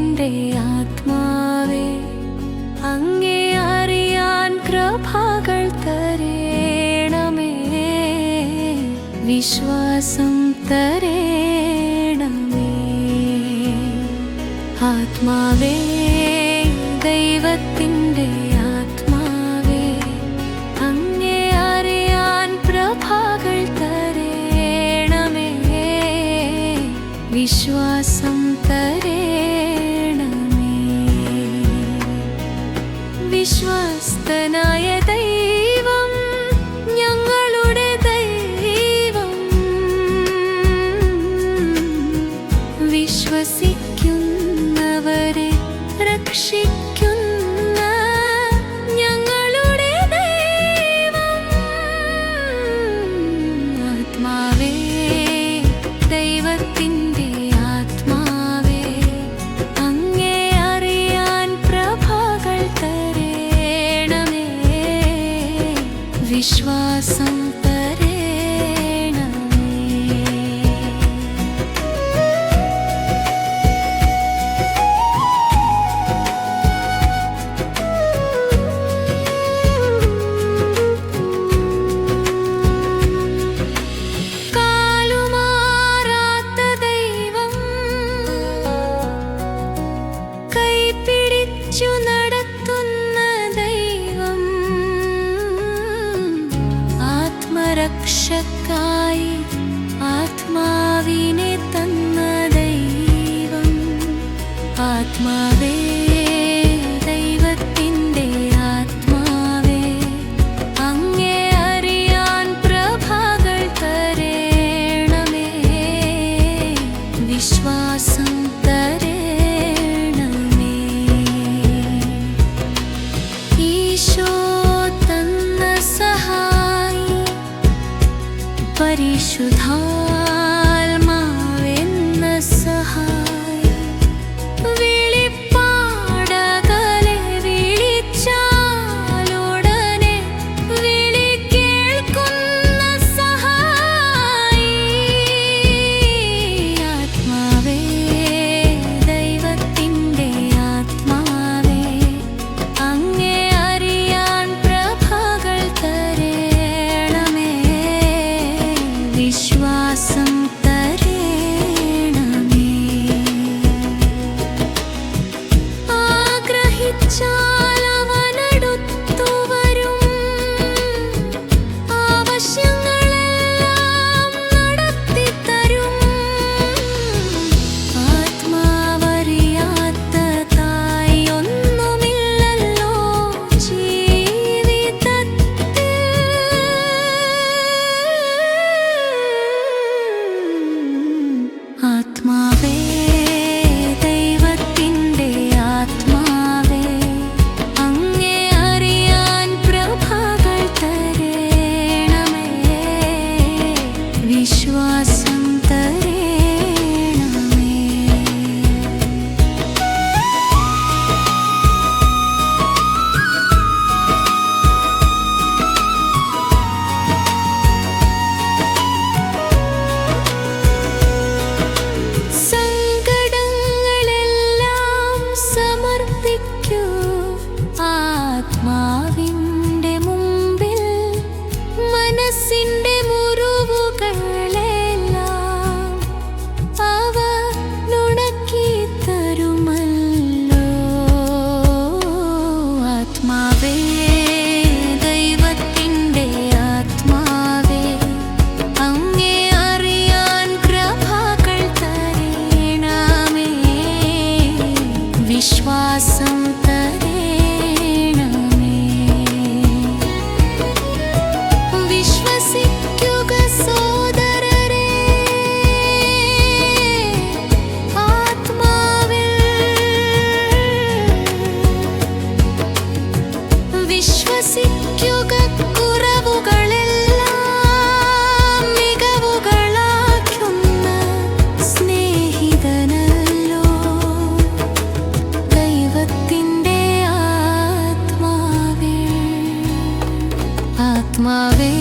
എന്റെ ആത്മാവേ അങ്ങേ അറിയാൻ കൃപകൾ തരേണമേ. വിശ്വാസം തരേണമേ. ആത്മാവേ വിശ്വസ്തനായ ദൈവം ഞങ്ങളുടെ ദൈവം. വിശ്വസിക്കുന്നവരെ രക്ഷിക്കുന്നു. विश्वासं coração. mavi